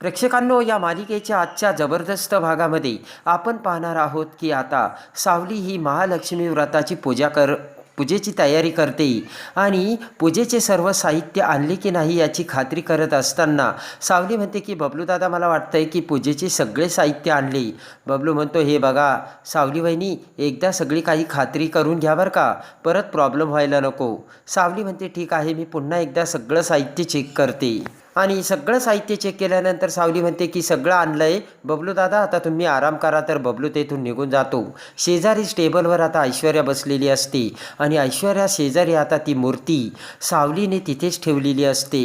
प्रेक्षकांनो या मालिकेच्या आजच्या जबरदस्त भागामध्ये आपण पाहणार आहोत की आता सावली ही महालक्ष्मी व्रताची पूजा कर पूजेची तयारी करते आणि पूजेचे सर्व साहित्य आणले की नाही याची खात्री करत असताना सावली म्हणते की बबलू दादा मला वाटतंय की पूजेचे सगळे साहित्य आणले. बबलू म्हणतो हे बघा सावली वहिनी एकदा सगळी काही खात्री करून घ्या बरं का परत प्रॉब्लेम व्हायला नको. सावली म्हणते ठीक आहे मी पुन्हा एकदा सगळं साहित्य चेक करते. आणि सगळं साहित्य चेक केल्यानंतर सावली म्हणते की सगळं आणलं आहे बबलू दादा आता तुम्ही आराम करा तर बबलू तेथून निघून जातो. शेजारीच टेबलवर आता ऐश्वर्या बसलेली असते आणि ऐश्वर्या शेजारी आता ती मूर्ती सावलीने तिथेच ठेवलेली असते.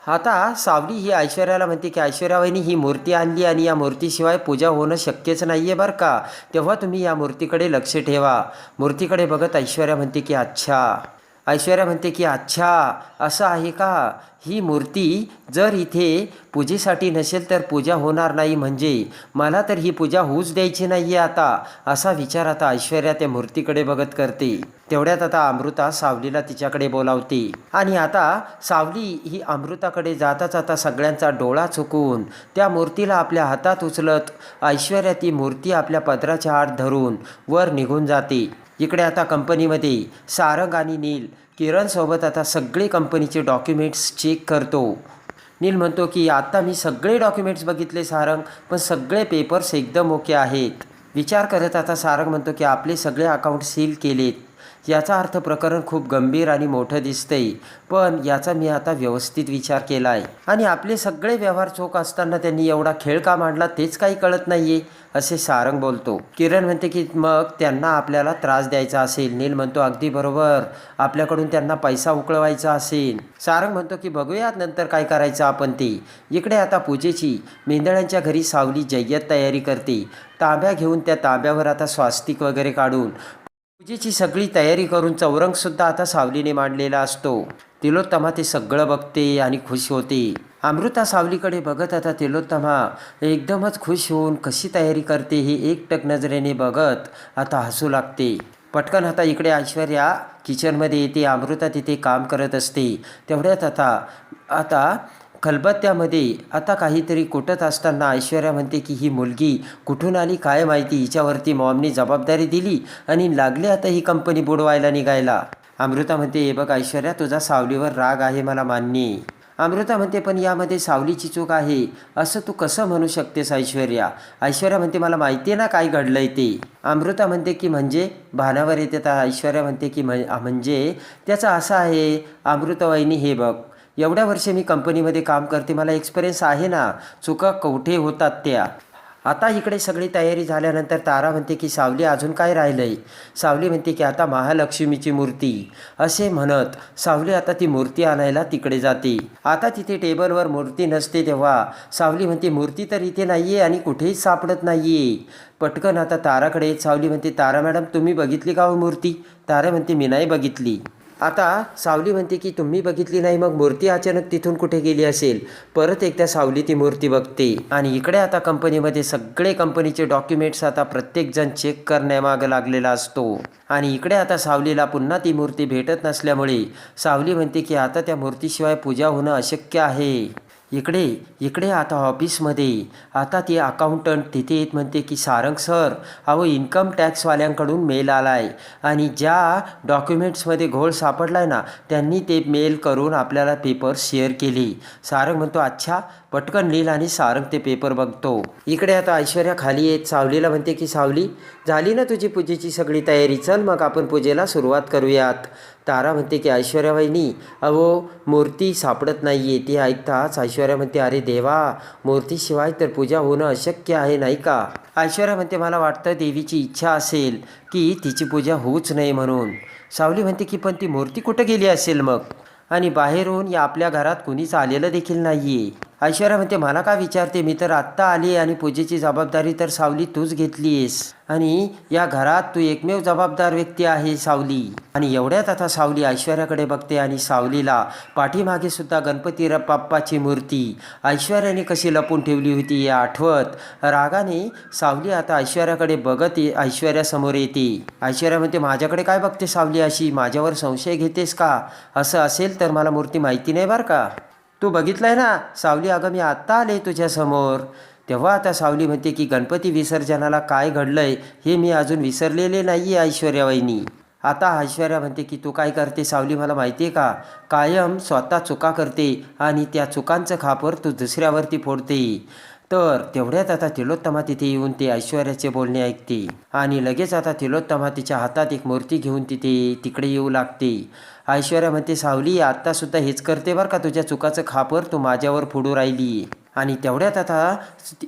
आता सावली ही ऐश्वर्याला म्हणते की ऐश्वर्यावाईनी ही मूर्ती आणली आणि या मूर्तीशिवाय पूजा होणं शक्यच नाही आहे बरं का. तेव्हा तुम्ही या मूर्तीकडे लक्ष ठेवा. मूर्तीकडे बघत ऐश्वर्या म्हणते की अच्छा. ऐश्वर्या म्हणते की अच्छा असं आहे का? ही मूर्ती जर इथे पूजेसाठी नसेल तर पूजा होणार नाही म्हणजे. मला तर ही पूजा होऊच द्यायची नाही आहे आता. असा विचार आता ऐश्वर्या त्या मूर्तीकडे बघत करते. तेवढ्यात आता अमृता सावलीला तिच्याकडे बोलावते. आणि आता सावली ही अमृताकडे जाता जाता सगळ्यांचा डोळा चुकून त्या मूर्तीला आपल्या हातात उचलत ऐश्वर्या ती मूर्ती आपल्या पदराच्या आड धरून वर निघून जाते. इकडे आता कंपनीमध्ये सारंग आणि नील किरणसोबत आता सगळे कंपनीचे डॉक्युमेंट्स चेक करतो. नील म्हणतो की आता मी सगळे डॉक्युमेंट्स बघितले सारंग पण सगळे पेपर्स एकदम ओके आहेत. विचार करत आता सारंग म्हणतो की आपले सगळे अकाउंट सील केलेत. याचा अर्थ प्रकरण खूप गंभीर आणि मोठं दिसतंय. पण याचा मी आता व्यवस्थित विचार केला आहे आणि आपले सगळे व्यवहार चोख असताना त्यांनी एवढा खेळ का मांडला तेच काही कळत नाहीये असे सारंग बोलतो. किरण म्हणते की मग त्यांना आपल्याला त्रास द्यायचा असेल. नील म्हणतो अगदी बरोबर. आपल्याकडून त्यांना पैसा उकळवायचा असेल. सारंग म्हणतो की बघूयात नंतर काय करायचं आपण ते. इकडे आता पूजेची. मेंदळ्यांच्या घरी सावली जय्यत तयारी करते. तांब्या घेऊन त्या तांब्यावर आता स्वास्तिक वगैरे काढून पूजेची सगळी तयारी करून चौरंगसुद्धा आता सावलीने मांडलेला असतो. तिलोत्तमा ते सगळं बघते आणि खुश होते. अमृता सावलीकडे बघत आता तिलोत्तमा एकदमच खुश होऊन कशी तयारी करते हे एकटक नजरेने बघत आता हसू लागते. पटकन आता इकडे ऐश्वर्या किचनमध्ये येते. अमृता तिथे काम करत असते. तेवढ्यात आता आता खलबत्त्यामध्ये. आता काहीतरी कुटत असताना ऐश्वर्या म्हणते की ही मुलगी कुठून आली काय माहिती? हिच्यावरती मॉमनी जबाबदारी दिली आणि लागले आता ही कंपनी बुडवायला निघायला. अमृता म्हणते हे बघ ऐश्वर्या तुझा सावलीवर राग आहे मला मान्य. अमृता म्हणते पण यामध्ये सावलीची चूक आहे. असं तू कसं म्हणू शकतेस ऐश्वर्या? ऐश्वर्या म्हणते मला माहिती आहे ना काय घडलंय ते. अमृता म्हणते की म्हणजे? भानावर येते तर ऐश्वर्या म्हणते की म्हणजे? त्याचं असं आहे अमृतवाहिनी हे बघ. एवढ्या वर्षे मी कंपनीमध्ये काम करते मला एक्सपिरियन्स आहे ना. चुका कोठे होतात त्या. आता इकडे सगळी तयारी झाल्यानंतर तारा म्हणते की सावली अजून काय राहिलंय? सावली म्हणते की आता महालक्ष्मीची मूर्ती. असे म्हणत सावली आता ती मूर्ती आणायला तिकडे जाते. आता तिथे टेबलवर मूर्ती नसते तेव्हा सावली म्हणते मूर्ती तर इथे नाहीये आणि कुठेही सापडत नाहीये. पटकन आता ताराकडे सावली म्हणते तारा मॅडम तुम्ही बघितली का हो मूर्ती? तारा म्हणते मी नाही बघितली. आता सावली म्हणते की तुम्ही बघितली नाही मग मूर्ती अचानक तिथून कुठे गेली असेल? परत एकदा सावली ती मूर्ती बघते. आणि इकडे आता कंपनीमध्ये सगळे कंपनीचे डॉक्युमेंट्स आता प्रत्येकजण चेक करण्यामागं लागलेला असतो. आणि इकडे आता सावलीला पुन्हा ती मूर्ती भेटत नसल्यामुळे सावली म्हणते की आता त्या मूर्तीशिवाय पूजा होणं अशक्य आहे. इकडे इकडे आता ऑफिसमध्ये. आता ते अकाउंटंट तिथे येत म्हणते की सारंग सर अहो इन्कम टॅक्सवाल्यांकडून मेल आला आहे आणि ज्या डॉक्युमेंट्समध्ये घोळ सापडला आहे ना त्यांनी ते मेल करून आपल्याला पेपर शेअर केले. सारंग म्हणतो अच्छा पटकन नील आणि सारंग ते पेपर बघतो. इकडे आता ऐश्वर्या खाली येत सावलीला म्हणते की सावली झाली ना तुझी पूजेची सगळी तयारी? चल मग आपण पूजेला सुरुवात करूयात. तारा म्हणते की ऐश्वर्या वहिनी अहो मूर्ती सापडत नाही आहे ती ऐकताच ऐश्वर्या म्हणते अरे देवा मूर्तीशिवाय तर पूजा होणं अशक्य आहे नाही का? ऐश्वर्या म्हणते मला वाटतं देवीची इच्छा असेल की तिची पूजा होऊच नाही म्हणून. सावली म्हणते की पण ती मूर्ती कुठं गेली असेल मग? आणि बाहेरून या आपल्या घरात कुणीच आलेलं देखील नाही आहे ऐश्वर्या म्हणते मला का विचारते? मी तर आत्ता आली आणि पूजेची जबाबदारी तर सावली तूच घेतलीयस. आणि या घरात तू एकमेव जबाबदार व्यक्ती आहे सावली. आणि एवढ्यात आता सावली ऐश्वर्याकडे बघते आणि सावलीला पाठीमागे सुद्धा गणपती रप्पाची बाप्पाची मूर्ती. ऐश्वर्याने कशी लपून ठेवली होती हे आठवत रागाने सावली आता ऐश्वर्याकडे बघत ऐश्वर्यासमोर येते. ऐश्वर्या म्हणते माझ्याकडे काय बघते सावली अशी? माझ्यावर संशय घेतेस का? असं असेल तर मला मूर्ती माहिती नाही बरं का? तू बघितलंय ना सावली अगं मी आत्ता आले तुझ्यासमोर तेव्हा आता सावली म्हणते की गणपती विसर्जनाला काय घडलंय हे मी अजून विसरलेले नाही आहे ऐश्वर्या आता ऐश्वर्या म्हणते की तू काय करते सावली मला माहिती आहे का? कायम स्वतः चुका करते आणि त्या चुकांचं खापर तू दुसऱ्यावरती फोडते. तर तेवढ्यात आता तिलोत्तमा तिथे येऊन ते ऐश्वर्याचे बोलणे ऐकते. आणि लगेच आता तिलोत्तमा तिच्या हातात एक मूर्ती घेऊन तिथे तिकडे येऊ लागते. ऐश्वर्या म्हणते सावली आत्तासुद्धा हेच करते बरं का? तुझ्या चुकाचं खापर तू माझ्यावर फोडू राहिली. आणि तेवढ्यात आता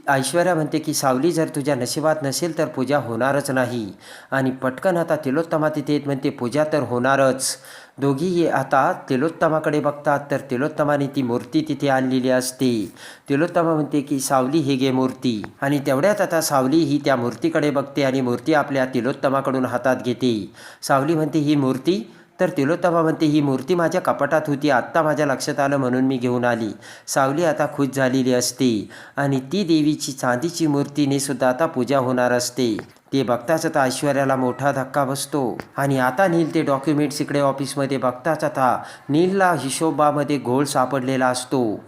ऐश्वर्या म्हणते की सावली जर तुझ्या नशिबात नसेल तर पूजा होणारच नाही. आणि पटकन आता तिलोत्तमा तिथे येत म्हणते पूजा तर होणारच. दोघीही आता तिलोत्तमाकडे बघतात तर तिलोत्तमाने ती मूर्ती तिथे आणलेली असते. तिलोत्तमा म्हणते की सावली ही गे मूर्ती. आणि तेवढ्यात आता सावली ही त्या मूर्तीकडे बघते आणि मूर्ती आपल्या तिलोत्तमाकडून हातात घेते. सावली म्हणते ही मूर्ती तर तिलोत्तमा म्हणते ही मूर्ती माझ्या कपाटात होती. आत्ता माझ्या लक्षात आलं म्हणून मी घेऊन आली. सावली आता खुश झालेली असते आणि ती देवीची चांदीची मूर्तीने सुद्धा आता पूजा होणार असते. ते बघताच आता ऐश्वर्याला मोठा धक्का बसतो. आणि आता नील ते डॉक्युमेंट्स इकडे ऑफिसमध्ये बघताच आता नीलला हिशोबामध्ये घोळ सापडलेला असतो.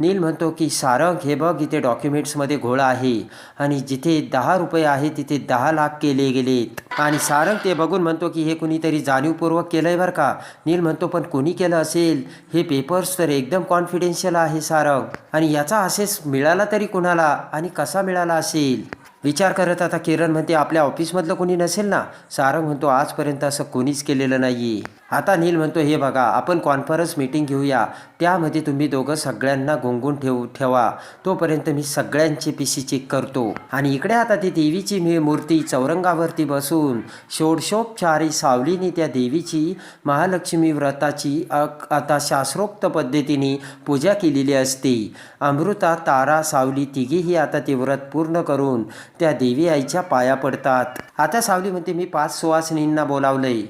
नील म्हणतो की सारंग हे बघ इथे डॉक्युमेंट्समध्ये घोळ आहे. आणि जिथे दहा रुपये आहे तिथे दहा लाख केले गेलेत. आणि सारंग ते बघून म्हणतो की हे कुणीतरी जाणीवपूर्वक केलं आहे बरं का? नील म्हणतो पण कुणी केलं असेल? हे पेपर्स तर एकदम कॉन्फिडेन्शियल आहे सारंग आणि याचा असेस मिळाला तरी कुणाला? आणि कसा मिळाला असेल? विचार करत आता किरण म्हणते आपल्या ऑफिसमधलं कोणी नसेल ना? सारंग म्हणतो आजपर्यंत असं कोणीच केलेलं नाही आता नील म्हणतो हे बघा आपण कॉन्फरन्स मीटिंग घेऊया. त्यामध्ये तुम्ही दोघं सगळ्यांना गोंगून ठेवू ठेवा. तोपर्यंत मी सगळ्यांची पीसी चेक करतो. आणि इकडे आता ती देवीची मी मूर्ती चौरंगावरती बसून षोडशोपचारी सावलीने त्या देवीची महालक्ष्मी व्रताची अक- आता शास्त्रोक्त पद्धतीने पूजा केलेली असते. अमृता तारा सावली तिघीही आता ते व्रत पूर्ण करून त्या देवी आईच्या पाया पडतात. आता सावली म्हणते मी पाच सुवासिनींना बोलावलंय.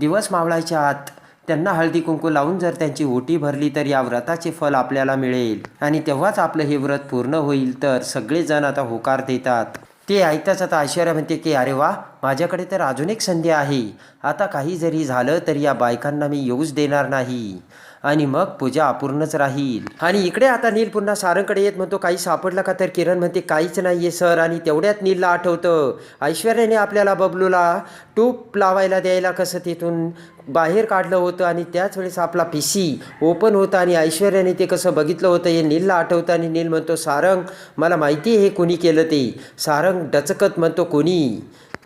दिवस मावळायच्या आत त्यांना हळदी कुंकू लावून जर त्यांची ओटी भरली तर या व्रताचे फल आपल्याला मिळेल. आणि तेव्हाच आपलं हे व्रत पूर्ण होईल तर सगळेजण आता होकार देतात. ते ऐकताच आता ऐश्वर्या म्हणते की अरे वा माझ्याकडे तर अजून एक संधी आहे. आता काही जरी झालं तरी या बायकांना मी येऊच देणार नाही. आणि मग पूजा अपूर्णच राहील. आणि इकडे आता नील पुन्हा सारंगकडे येत म्हणतो काही सापडलं का तर? किरण म्हणते काहीच नाहीये सर. आणि तेवढ्यात नीलला आठवतं ऐश्वर्याने आपल्याला बबलूला टूप लावायला द्यायला कसं तिथून बाहेर काढलं होतं आणि त्याच वेळेस आपला पिसी ओपन होता आणि ऐश्वर्याने ते कसं बघितलं होतं हे नीलला आठवतं आणि नील म्हणतो सारंग मला माहिती आहे हे कोणी केलं ते. सारंग डचकत म्हणतो कोणी?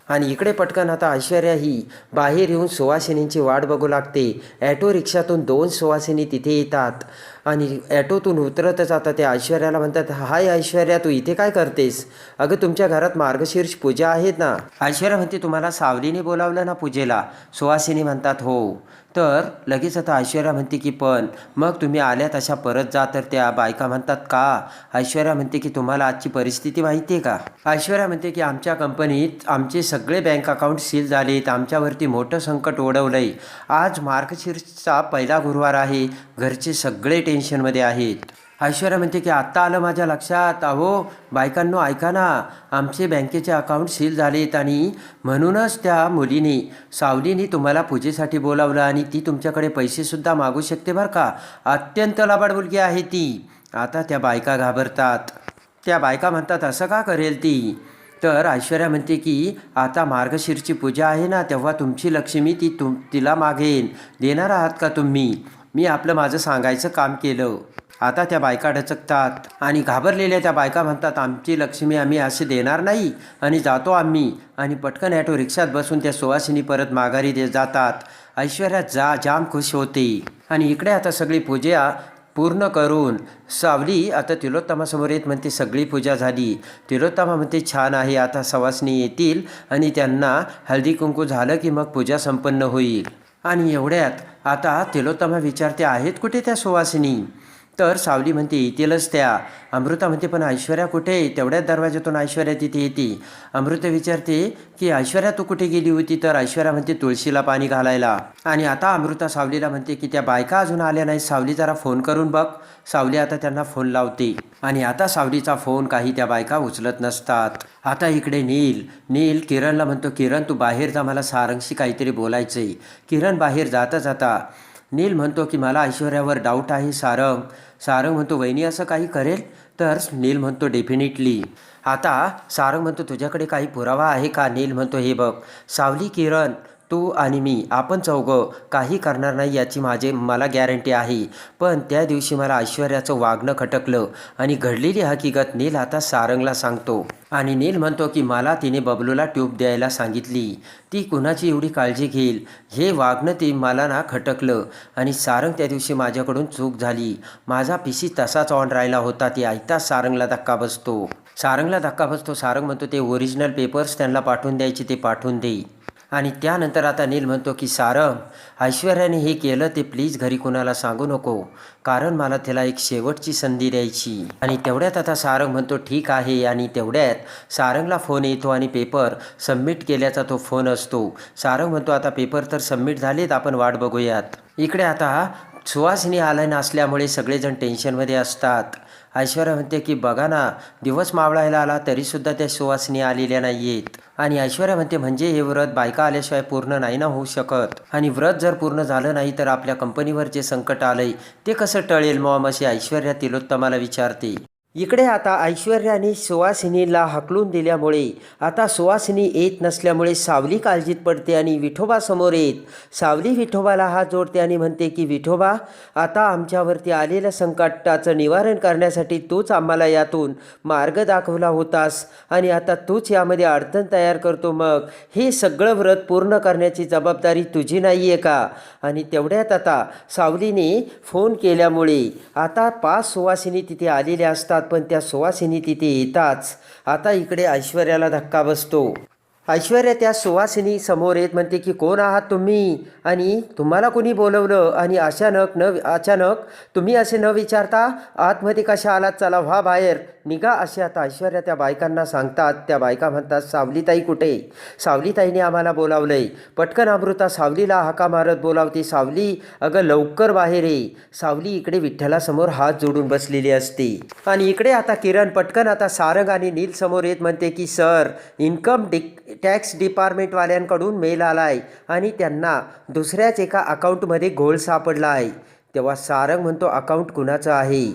आणि इकडे पटकन आता ऐश्वर्या ही बाहेर येऊन सुवासिनींची वाट बघू लागते. ॲटो रिक्षातून दोन सुवासिनी तिथे येतात. आणि ॲटोतून उतरतच आता ते ऐश्वर्याला म्हणतात हाय ऐश्वर्या तू इथे काय करतेस? अगं तुमच्या घरात मार्गशीर्ष पूजा आहेत ना? ऐश्वर्या म्हणते तुम्हाला सावलीने बोलावलं ना पूजेला? सुवासिनी म्हणतात हो. तर लगेच आता ऐश्वर्या म्हणते की पण मग तुम्ही आल्यात अशा परत जा तर त्या बायका म्हणतात का? ऐश्वर्या म्हणते की तुम्हाला आजची परिस्थिती माहिती आहे का? ऐश्वर्या म्हणते की आमच्या कंपनीत आमचे सगळे बँक अकाउंट सील झालेत. आमच्यावरती मोठं संकट ओढवलंय. आज मार्गशीर्षचा पहिला गुरुवार आहे. घरचे सगळे टेन्शनमध्ये आहेत. ऐश्वर्या म्हणते की आत्ता आलं माझ्या लक्षात. अहो बायकांनो ऐका ना. आमचे बँकेचे अकाउंट सील झालेत आणि म्हणूनच त्या मुलीने सावलीने तुम्हाला पूजेसाठी बोलावलं आणि ती तुमच्याकडे पैसेसुद्धा मागू शकते बरं का. अत्यंत लबाड मुलगी आहे ती. आता त्या बायका घाबरतात. त्या बायका म्हणतात असं का करेल ती? तर ऐश्वर्या म्हणते की आता मार्गशीरची पूजा आहे ना तेव्हा तुमची लक्ष्मी ती तुम तिला मागेन. देणार आहात का तुम्ही? मी आपलं माझं सांगायचं काम केलं. आता त्या बायका डचकतात आणि घाबरलेल्या त्या बायका म्हणतात आमची लक्ष्मी आम्ही असे देणार नाही. आणि जातो आम्ही. आणि पटकन ॲटो रिक्षात बसून त्या सुवासिनी परत माघारी दे जातात. ऐश्वर्या जा जाम खुश होते. आणि इकडे आता सगळी पूजा पूर्ण करून सावली आता तिलोत्तमासमोर येत म्हणते सगळी पूजा झाली. तिलोत्तमा म्हणते छान आहे आता सवासनी येतील. आणि त्यांना हळदी कुंकू झालं की मग पूजा संपन्न होईल. आणि एवढ्यात आता तिलोत्तमा विचारते आहेत कुठे त्या सुवासिनी तर सावली म्हणते येतीलच त्या. अमृता म्हणते पण ऐश्वर्या कुठे? तेवढ्याच दरवाज्यातून ऐश्वर्या तिथे येते. अमृता विचारते की ऐश्वर्या तू कुठे गेली होती? तर ऐश्वर्या म्हणते तुळशीला पाणी घालायला. आणि आता अमृता सावलीला म्हणते की त्या बायका अजून आल्या नाही सावली जरा फोन करून बघ. सावली आता त्यांना फोन लावते. आणि आता सावलीचा फोन काही त्या बायका उचलत नसतात. आता इकडे नील. नील किरणला म्हणतो किरण तू बाहेर जा. मला सारंगशी काहीतरी बोलायचंय. किरण बाहेर जाता जाता नील म्हणतो की मला ऐश्वर्यावर डाऊट आहे सारंग. सारंग म्हणतो वहिनी असं काही करेल? तर नील म्हणतो डेफिनेटली आता सारंग म्हणतो तुझ्याकडे काही पुरावा आहे का? नील म्हणतो हे बघ सावली किरण तू आणि मी आपण चौघं काही करणार नाही याची माझे मला गॅरंटी आहे. पण त्या दिवशी मला ऐश्वर्याचं वागणं खटकलं आणि घडलेली हकीकत नील आता सारंगला सांगतो. आणि नील म्हणतो की मला तिने बबलूला ट्यूब द्यायला सांगितली. ती कुणाची एवढी काळजी घेईल? हे वागणं ती मला ना खटकलं. आणि सारंग त्या दिवशी माझ्याकडून चूक झाली. माझा पिशी तसाच ऑन राहिला होता. ती ऐकताच सारंगला धक्का बसतो. सारंगला धक्का बसतो. सारंग म्हणतो ते ओरिजिनल पेपर्स त्यांना पाठवून द्यायचे ते पाठवून देई आणि त्यानंतर आता नील म्हणतो की सारंग ऐश्वर्याने हे केलं ते प्लीज घरी कोणाला सांगू नको कारण मला त्याला एक शेवटची संधी द्यायची. आणि तेवढ्यात आता सारंग म्हणतो ठीक आहे. आणि तेवढ्यात सारंगला फोन येतो आणि पेपर सबमिट केल्याचा तो फोन असतो. सारंग म्हणतो आता पेपर तर सबमिट झालेत आपण वाट बघूयात. इकडे आता सुवासिनी आलं नसल्यामुळे सगळेजण टेन्शनमध्ये असतात. ऐश्वर्या म्हणते की बघा ना दिवस मावळायला आला तरीसुद्धा त्या सुवासिनी आलेल्या नाही आहेत आणि ऐश्वर्या म्हणते म्हणजे हे व्रत बायका आल्याशिवाय पूर्ण नाही ना होऊ शकत. आणि व्रत जर पूर्ण झालं नाही तर आपल्या कंपनीवर जे संकट आलंय ते कसं टळेल मॉम? अशी ऐश्वर्या तिलोत्तमाला विचारते. इकडे आता ऐश्वर्याने सुवासिनीला हकलून दिल्यामुळे आता सुवासिनी येत नसल्यामुळे सावली काळजीत पडते आणि विठोबा समोर येत सावली विठोबाला हात जोडते आणि म्हणते की विठोबा आता आमच्यावरती आलेल्या संकटाचं निवारण करण्यासाठी तूच आम्हाला यातून मार्ग दाखवला होतास आणि आता तूच यामध्ये अडचण तयार करतो मग. हे सगळं व्रत पूर्ण करण्याची जबाबदारी तुझी नाही आहे का? आणि तेवढ्यात आता सावलीने फोन केल्यामुळे आता पाच सुवासिनी तिथे आलेल्या असतात. पण त्या सुवासिनी तिथे येताच. आता इकडे ऐश्वर्याला धक्का बसतो. ऐश्वर्या त्या सुवासिनी समोर येत म्हणते की कोण आहात तुम्ही? आणि तुम्हाला कोणी बोलवलं? आणि अचानक न अचानक तुम्ही असे न विचारता आतमध्ये कशा आलात? चला व्हा बाहेर. निघा असे आता ऐश्वर्या त्या बायकांना सांगतात. त्या बायका म्हणतात सावलीताई कुठे? सावलीताईने आम्हाला बोलावलंय. पटकन अमृता सावलीला हाका मारत बोलावते. सावली अगं लवकर बाहेर ये. सावली इकडे विठ्ठलासमोर हात जोडून बसलेली असते. आणि इकडे आता किरण पटकन आता सारंग आणि नील समोर येत म्हणते की सर इन्कम डि टॅक्स डिपार्टमेंटवाल्यांकडून मेल आलाय आणि त्यांना दुसऱ्याच एका अकाउंटमध्ये घोळ सापडला आहे. तेव्हा सारंग म्हणतो अकाउंट कुणाचं आहे?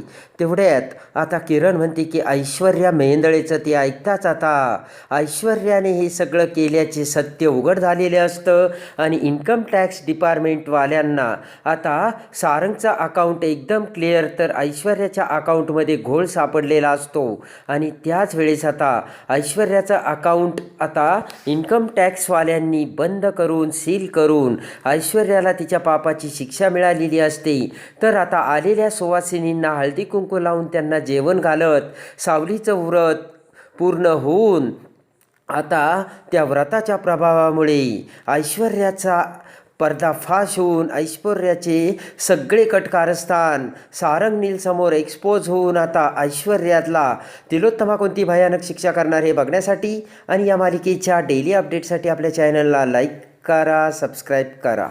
तेवढ्यात आता किरण म्हणते की ऐश्वर्या मेंदळेचं ते ऐकताच आता. ऐश्वर्याने हे सगळं केल्याचे सत्य उघड झालेले असतं आणि इन्कम टॅक्स डिपार्टमेंटवाल्यांना आता सारंगचा अकाउंट एकदम क्लिअर तर ऐश्वर्याच्या अकाउंटमध्ये घोळ सापडलेला असतो. आणि त्याच वेळेस आता ऐश्वर्याचं अकाउंट आता इन्कम टॅक्सवाल्यांनी बंद करून सील करून ऐश्वर्याला तिच्या पापाची शिक्षा मिळालेली असते. तर आता आलेल्या सुवासिनींना हळदी कुंकू लावून त्यांना जेवण घालत सावलीचं व्रत पूर्ण होऊन आता त्या व्रताच्या प्रभावामुळे ऐश्वर्याचा पर्दाफाश होऊन ऐश्वर्याचे सगळे कटकारस्थान सारंग नील समोर एक्सपोज होऊन आता ऐश्वर्यातला तिलोत्तमा कोणती भयानक शिक्षा करणार हे बघण्यासाठी आणि या मालिकेच्या डेली अपडेटसाठी आपल्या चॅनलला लाईक करा सबस्क्राईब करा.